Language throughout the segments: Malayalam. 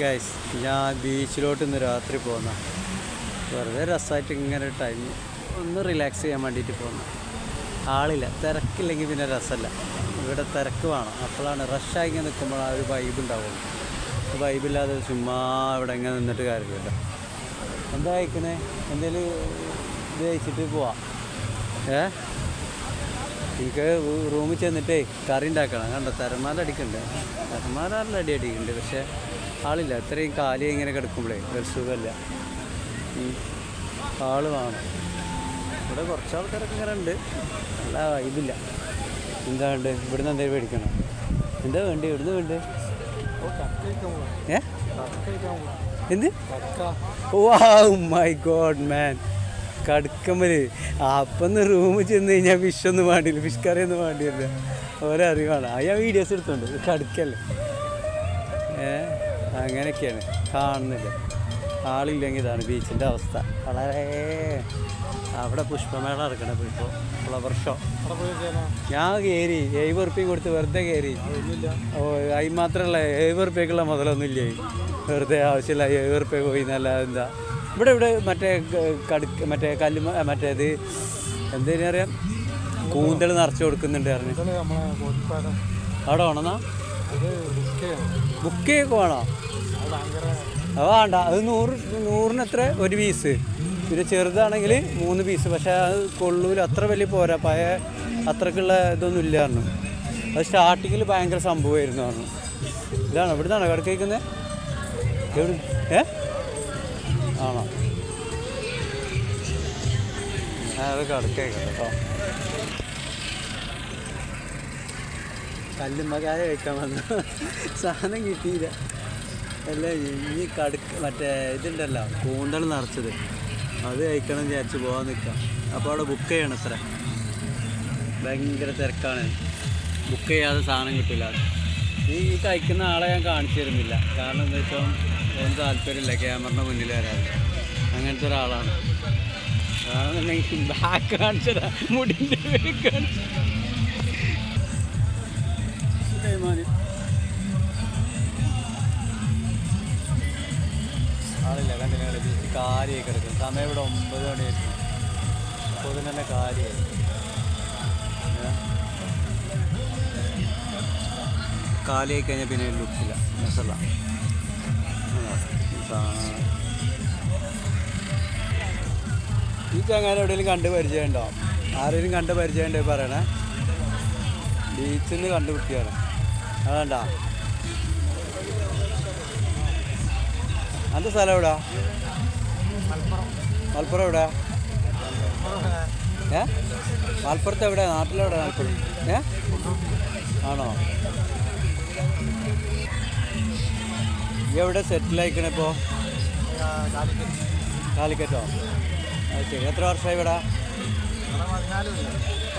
ഗൈസ് ഞാൻ ബീച്ചിലോട്ട് ഇന്ന് രാത്രി പോകുന്ന വെറുതെ രസമായിട്ട് ഇങ്ങനെ ടൈം ഒന്ന് റിലാക്സ് ചെയ്യാൻ വേണ്ടിയിട്ട് പോകുന്ന ആളില്ല തിരക്കില്ലെങ്കിൽ പിന്നെ രസമല്ല ഇവിടെ തിരക്ക് വേണം. അപ്പോഴാണ് റഷായി ഇങ്ങനെ നിൽക്കുമ്പോൾ ആ ഒരു വൈബ് ഉണ്ടാവുള്ളൂ. വൈബില്ലാതെ ചുമ്മാ ഇവിടെ ഇങ്ങനെ നിന്നിട്ട് കാര്യമില്ല എന്താ കഴിക്കണേ? എന്തേലും ഇത് കഴിച്ചിട്ട് പോവാം. ഏ? എനിക്ക് റൂമിൽ ചെന്നിട്ടേ കറി ഉണ്ടാക്കണം. കണ്ടോ? തരമാല അടിക്കണ്ട്. തരമാല അല്ല അടി അടിക്കുന്നുണ്ട് പക്ഷേ ആളില്ല. ഇത്രയും കാലി ഇങ്ങനെ കിടക്കുമ്പോഴേ ഒരു സുഖമല്ല. ആൾ വേണം. ഇവിടെ കുറച്ച് ആൾക്കാരൊക്കെ ഇങ്ങനെ ഉണ്ട്. അല്ല ഇതില്ല. എന്താ ഉണ്ട്? ഇവിടുന്ന് എന്തെങ്കിലും മേടിക്കണം? എന്താ വേണ്ടി? ഇവിടുന്ന് വേണ്ടേ? ഏ? എന്ത്? മൈ ഗോഡ് മാൻ കടുക്കമ്മൽ. അപ്പം റൂമിൽ ചെന്ന് കഴിഞ്ഞാൽ ഫിഷ് ഒന്നും വേണ്ടിയില്ല ഫിഷ് കറി ഒന്നും വേണ്ടിയില്ല ഓരോ അറിവാണ് ആ ഞാൻ വീഡിയോസ് എടുത്തുണ്ട്. കടുക്കല്ലേ. ഏ? അങ്ങനെയൊക്കെയാണ്. കാണുന്നില്ല. ആളില്ലെങ്കിൽ ഇതാണ് ബീച്ചിന്റെ അവസ്ഥ. വളരെ അവിടെ പുഷ്പമേള നടക്കണം ഇപ്പോൾ ഫ്ലവർ ഷോ ഞാൻ കയറി എഴുപത് ഉറുപ്പ്യ കൊടുത്ത് വെറുതെ കയറി ഓ അതിന് മാത്രമല്ല എഴുപത് ഉറുപ്പ്യക്കുള്ള മുതലൊന്നും ഇല്ലേ വെറുതെ ആവശ്യമില്ല. എഴുപത് ഉറുപ്പ്യ പോയി. എന്നല്ല എന്താ? ഇവിടെ ഇവിടെ മറ്റേ കടുക്ക് മറ്റേ കല്ല് മറ്റേത് എന്തേലും അറിയാം കൂന്തൽ നിറച്ച് കൊടുക്കുന്നുണ്ട് പറഞ്ഞു. അവിടെ വേണമെന്നാ ബുക്ക് ചെയ്യൊക്കെ വേണോ? അത് വേണ്ട. അത് നൂറ് നൂറിന് എത്ര? ഒരു പീസ്. പിന്നെ ചെറുതാണെങ്കിൽ മൂന്ന് പീസ്. പക്ഷേ അത് കൊള്ളൂല. അത്ര വലിയ പോരാ. പഴയ അത്രക്കുള്ള ഇതൊന്നും ഇല്ല പറഞ്ഞു. അത് സ്റ്റാർട്ടിങ്ങിൽ ഭയങ്കര സംഭവമായിരുന്നു പറഞ്ഞു. ഇതാണ്. ഇവിടുന്നാണോ കിടക്കേക്കുന്നത്? കഴിക്കുന്നത് എവിടെ ഏ? ആണോ? അത് കിടക്കേക്കാം കല്ലുമ്മക്കാരെ കഴിക്കാൻ വന്നു. സാധനം കിട്ടിയില്ല. അല്ല ഇനി കടുക്ക മറ്റേ ഇതുണ്ടല്ലോ കൂന്തൽ നിറച്ചത്. അത് കഴിക്കണം വിചാരിച്ച് പോകാൻ നിൽക്കാം അപ്പോൾ അവിടെ ബുക്ക് ചെയ്യണം അത്ര. ഭയങ്കര തിരക്കാണ്. ബുക്ക് ചെയ്യാതെ സാധനം കിട്ടില്ല ഈ ഈ കഴിക്കുന്ന ആളെ ഞാൻ കാണിച്ചു തരുന്നില്ല. കാരണം എന്താ വെച്ചാൽ ഒന്നും താല്പര്യമില്ല ക്യാമറിന്റെ മുന്നിൽ വരാൻ അങ്ങനത്തെ ഒരാളാണ്. ബാക്ക് കാണിച്ചതാ മുടിന്റെ ആളില്ല കണ്ടില്ല കണ്ടില്ല. കാലിയായി കിടക്കും സമയം ഇവിടെ ഒമ്പത് മണിയായിരുന്നു അപ്പോൾ തന്നെ കാര്യമായി? കാലിയായി കഴിഞ്ഞാൽ പിന്നെ ലുക്കില്ല രസമല്ല ഈ ചങ്ങാൻ എവിടെയെങ്കിലും കണ്ട് പരിചയമുണ്ടോ? ആരെങ്കിലും കണ്ട് പരിചയമുണ്ടോ പറയണേ? ബീച്ചിൽ നിന്ന് കണ്ടുപിടിക്കുകയാണ്. അതണ്ട? എന്റെ സ്ഥലം എവിടാ? മലപ്പുറം എവിടാ? ഏ? മലപ്പുറത്ത് എവിടെ? നാട്ടിലെവിടെ മലപ്പുറം? ഏ? ആണോ? എവിടെ സെറ്റിൽ ആയിക്കണേ ഇപ്പോൾ കാലിക്കറ്റോ? അത് ശരി. എത്ര വർഷമായി ഇവിടെ?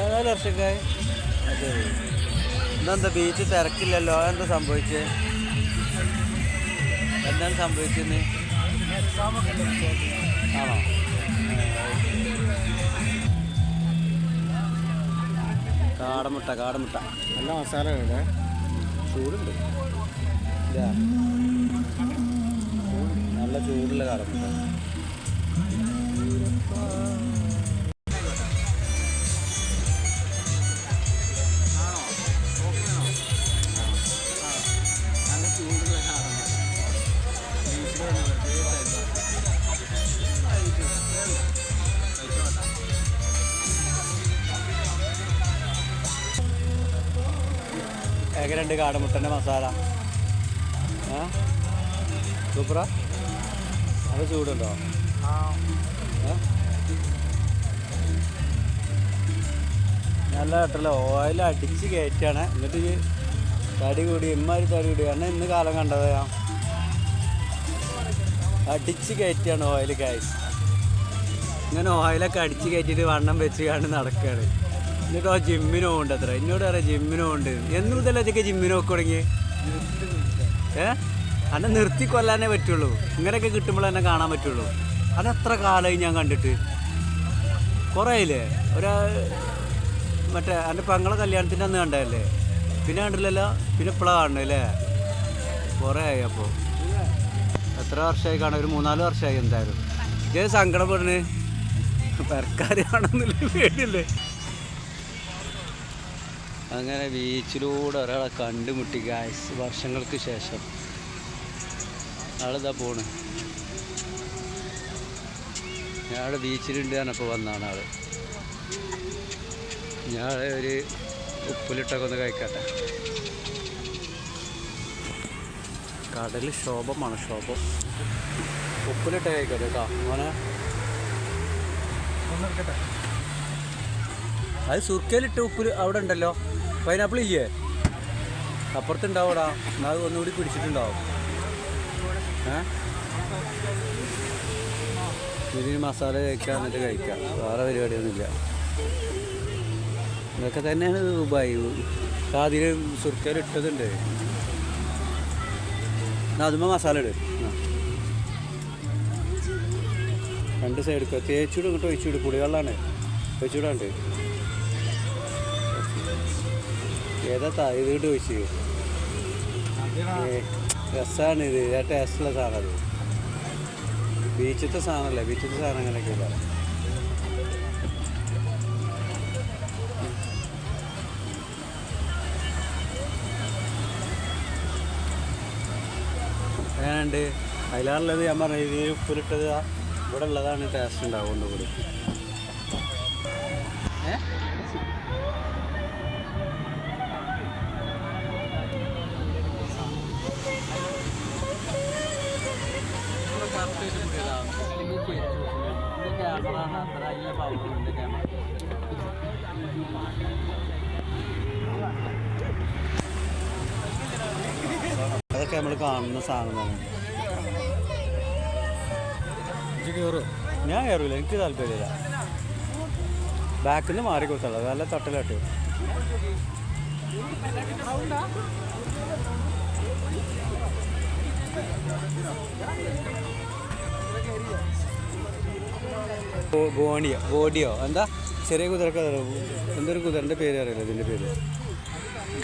ഏതായാലും വർഷക്കായി. അതെ ഇന്നെന്താ ബീച്ച് തിരക്കില്ലല്ലോ? എന്താ സംഭവിച്ചേ? എന്താണ് സംഭവിച്ചത് ആണോ? കാടമുട്ട കാടമുട്ട. നല്ല മസാല ചൂടുണ്ട്. ഇല്ല നല്ല ചൂടുള്ള കാടമുട്ട നല്ല ചൂടുള്ള കാടമുട്ട ബീച്ചിൽ വന്ന് വെറുതെ time pass. എങ്ങനെയുണ്ട് കാടമുട്ടന്റെ മസാല? സൂപ്പറാ? അത് ചൂടുണ്ടോ? നല്ല കേട്ടല്ലോ ഓയിൽ അടിച്ച് കയറ്റാണ്. എന്നിട്ട് തടി കൂടി ഇമ്മാതിരി തടി കൂടി. കാരണം ഇന്ന് കാലം കണ്ടത് ഞാൻ. അടിച്ച് കയറ്റിയാണ് ഓയിൽ കായ് ഇങ്ങനെ ഓയിലൊക്കെ അടിച്ച് കയറ്റിയിട്ട് വണ്ണം വെച്ച് കണ്ട് നടക്കുകയാണ് എന്നിട്ട് ആ ജിമ്മിന് പോകണ്ട അത്ര എന്നോട് പറയാം ജിമ്മിന് പോകണ്ട്. എന്ന് മുതലേ ജിമ്മിന് നോക്കി തുടങ്ങി ഏ? അന്നെ നിർത്തി കൊല്ലാനേ പറ്റുള്ളൂ. ഇങ്ങനെയൊക്കെ കിട്ടുമ്പോൾ തന്നെ കാണാൻ പറ്റുള്ളൂ. അത് എത്ര കാലമായി ഞാൻ കണ്ടിട്ട്? കുറേ ഒരു മറ്റേ എന്റെ പെങ്ങളെ കല്യാണത്തിന്റെ അന്ന് കണ്ടതല്ലേ? പിന്നെ കണ്ടില്ലല്ലോ? പിന്നെ ഇപ്പോഴാണ് കാണണല്ലേ കുറേ ആയി അപ്പോൾ എത്ര വർഷമായി കാണാം? ഒരു മൂന്നാൽ വർഷമായി എന്തായാലും. ഇതേ സങ്കടപ്പെടുന്നു പെരക്കാരാണെന്നില്ല പേടിയല്ലേ? അങ്ങനെ ബീച്ചിലൂടെ ഒരാളെ കണ്ടുമുട്ടി ഗായ്സ് വർഷങ്ങൾക്ക് ശേഷം. ആളിതാ പോണ്. ഞാൻ ബീച്ചിലുണ്ട് ഞാനപ്പോൾ വന്നാണ് ആൾ. ഞാൻ ഒരു ഉപ്പിലിട്ടൊക്കെ ഒന്ന് കഴിക്കട്ടെ. കടൽ ശോഭമാണ് ശോഭം ഉപ്പിലിട്ട് കഴിക്കട്ടെ കേട്ടോ അത് സുർക്കയിലിട്ട് ഉപ്പിൽ അവിടെ ഉണ്ടല്ലോ. പൈനാപ്പിൾ ഇല്ലേ? അപ്പുറത്തുണ്ടാവൂടാ. എന്നാൽ ഒന്നുകൂടി പിടിച്ചിട്ടുണ്ടാവും. ഇതിന് മസാല കഴിക്കാം എന്നിട്ട് കഴിക്കാം. വേറെ പരിപാടിയൊന്നുമില്ല. ഇതൊക്കെ തന്നെയാണ് ദുബായി. അതിൽ സുർക്കയിൽ ഇട്ടതുണ്ട്. അതുമ്പോൾ മസാല ഇട്. രണ്ട് സൈഡ് തേച്ചൂട് ഇങ്ങോട്ട് ഒഴിച്ചൂട്. പുളിവെള്ളമാണ് ഒഴിച്ചൂടാണ്ട്. ഏതാ താ ഇത് ഇട്ട് ഒഴിച്ച്. രസമാണ് ഇത്. ആ ടേസ്റ്റുള്ള സാധനം അത്. ബീച്ചത്തെ സാധനമല്ലേ? ബീച്ചത്തെ സാധനം അങ്ങനെയൊക്കെയല്ല? അങ്ങനെയുണ്ട് അതിലാറുള്ളത് ഞാൻ പറഞ്ഞത്. ഇത് ഉപ്പിലിട്ടത് ഇവിടെ ഉള്ളതാണ് ടേസ്റ്റ് ഉണ്ടാവുന്നത് കൂടി ഏ? അതൊക്കെ നമ്മൾ കാണുന്ന സാധനമാണ് ഞാൻ കയറൂല എനിക്ക് താല്പര്യമില്ല. ബാക്കിൽ നിന്ന് മാറി കൊടുത്തുള്ളൂ നല്ല തട്ടലാട്ട്. ഗോ- ഗോണിയോ ഗോഡിയോ എന്താ? ചെറിയ കുതിരക്ക് എന്തൊരു കുതിരന്റെ പേര് അറിയില്ല ഇതിന്റെ പേര്.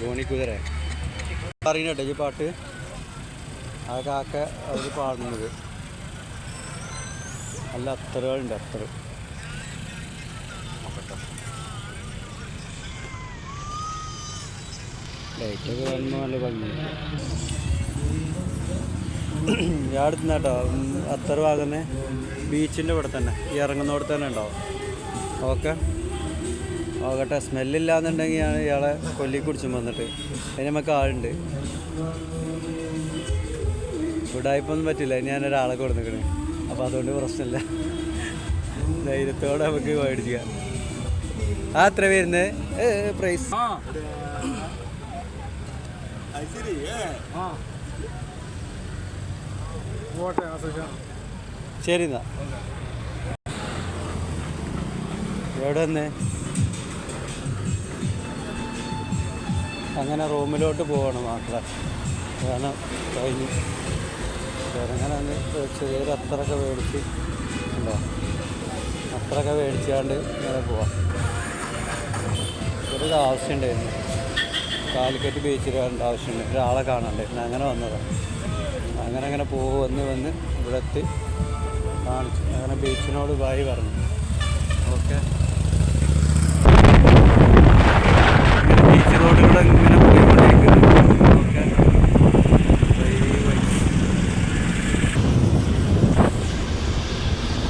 ഗോണി കുതിര. പറയണട്ടെ ഈ പാട്ട്. ആ കാക്ക അവർ പാടുന്നത്. അല്ല അത്തറുകളുണ്ട് അത്തറ്. ലൈറ്റൊക്കെ വരുമ്പോൾ നല്ല ഭംഗിയുണ്ട്. അടുത്തുനിന്ന് കേട്ടോ അത്തർ ഭാഗന്നെ ബീച്ചിന്റെ ഇവിടെ തന്നെ. ഈ ഇറങ്ങുന്നവിടെ തന്നെ ഉണ്ടാവും. ഓക്കെ? നോക്കട്ടെ സ്മെല്ലില്ലാന്നുണ്ടെങ്കിൽ ഞാൻ ഇയാളെ കൊല്ലി കുടിച്ചും വന്നിട്ട്. അതിന് നമുക്ക് ആളുണ്ട്. ഇവിടായിപ്പൊന്നും പറ്റില്ല. ഇനി ഞാൻ ഒരാളെ കൊടുത്തിക്കണേ അപ്പോൾ അതുകൊണ്ട് പ്രശ്നമില്ല. ധൈര്യത്തോടെ നമുക്ക് മേടിക്കുക ആ എത്ര വരുന്നത് പ്രൈസ് ആ. ശരി എന്നാ. എവിടെ വന്നേ അങ്ങനെ റൂമിലോട്ട് പോവാണ് മക്കളെ. കാരണം കഴിഞ്ഞു. അങ്ങനെ അങ്ങ് ചെറിയൊരു അത്രയൊക്കെ മേടിച്ച് ഉണ്ടോ? അത്രയൊക്കെ മേടിച്ചാണ്ട് ഇങ്ങനെ പോവാം. ഒരു ആവശ്യമുണ്ടായിരുന്നു. കാലിക്കറ്റ് ബീച്ചിൽ വരേണ്ട ആവശ്യമുണ്ട്. ഒരാളെ കാണാണ്ടായിരുന്നു അങ്ങനെ വന്നതാണ് അങ്ങനെ അങ്ങനെ പോകുമെന്ന് വന്ന് ഇവിടെത്തി ഇവിടെ എത്തി കാണിച്ചു. അങ്ങനെ ബീച്ചിനോട് ബായി പറഞ്ഞു. ഓക്കെ. ബീച്ച് റോഡിലൂടെ ഇങ്ങനെ പോയിക്കൊണ്ടിരിക്കുന്നു. ഓക്കെ.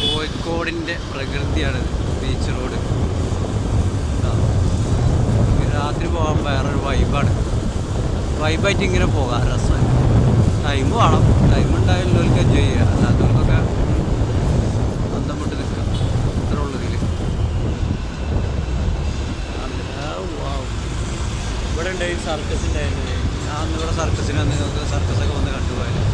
കോഴിക്കോടിന്റെ പ്രകൃതിയാണിത് ബീച്ച് റോഡ്. രാത്രി പോകാൻ വേറൊരു വൈബാണ് വൈബായിട്ട് ഇങ്ങനെ പോകാം. രസമായി ടൈം വേണം. ടൈം ഉണ്ടായാലും എൻജോയ് ചെയ്യുക അല്ലാത്തവർക്കൊക്കെ ബന്ധപ്പെട്ട് നിൽക്കുക നിൽക്കാം ഇത്ര ഉള്ളു ഇതിൽ ഇവിടെ ഉണ്ടായി സർക്കസ് ഉണ്ടായിരുന്നു ഞാൻ ഇവിടെ സർക്കസിന് നിങ്ങൾക്ക് സർക്കസൊക്കെ വന്ന് കണ്ടുപോയാലും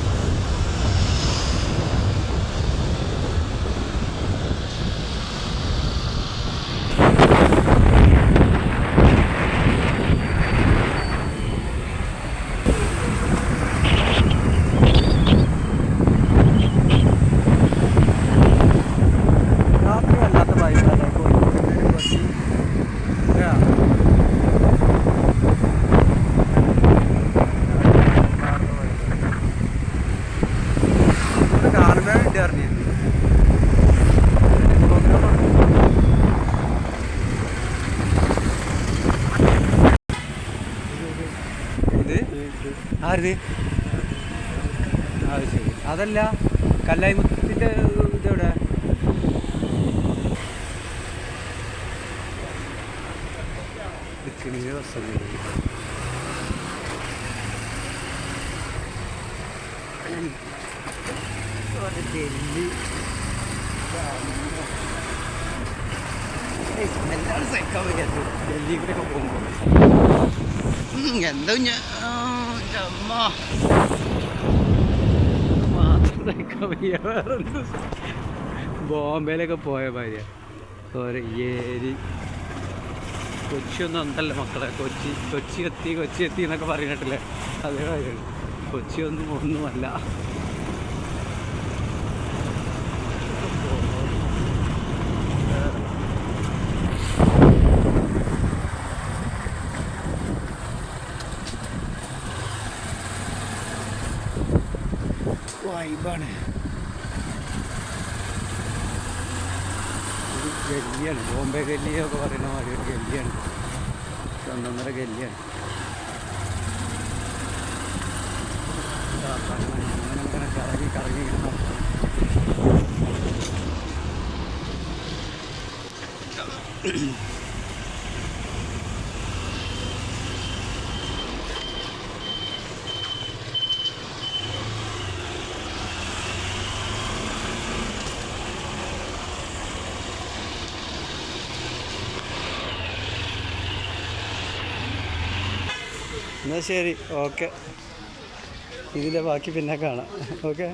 രാത്രി അല്ലാത്ത ബൈക്കാണ് കുറച്ച് ഇത് ആര്? അത് ശരി. അതല്ല കല്ലായ്മത്തിന്റെ ഇതെവിടെ? ദിക്കിന് ബസ്സൊന്നും ഡൽഹി കൂടെ പോകുമ്പോൾ എന്താ ഞാൻ അമ്മ മാത്രം സഹിക്കാൻ വയ്യ വേറെന്ത് ബോംബെയിലൊക്കെ പോയ ഭാര്യ. ഒരു ഏരി. കൊച്ചിയൊന്നും ഉണ്ടല്ലോ മക്കളെ. കൊച്ചി കൊച്ചി എത്തി കൊച്ചി എത്തി എന്നൊക്കെ പറഞ്ഞിട്ടില്ലേ? അതേ കാര്യമാണ് കൊച്ചിയൊന്നും ഒന്നുമല്ല. വൈബാണ് ഒരു ഗല്ലിയാണ്. ബോംബെ ഗല്ലിയൊക്കെ പറയുന്ന മാതിരി ഒരു ഗല്ലിയാണ്. ഒന്നൊന്നര ഗല്ലിയാണ്. അങ്ങനെ കറങ്ങി എന്നാൽ ശരി. ഓക്കെ. ഇതിന്റെ ബാക്കി പിന്നെ കാണാം. ഓക്കെ.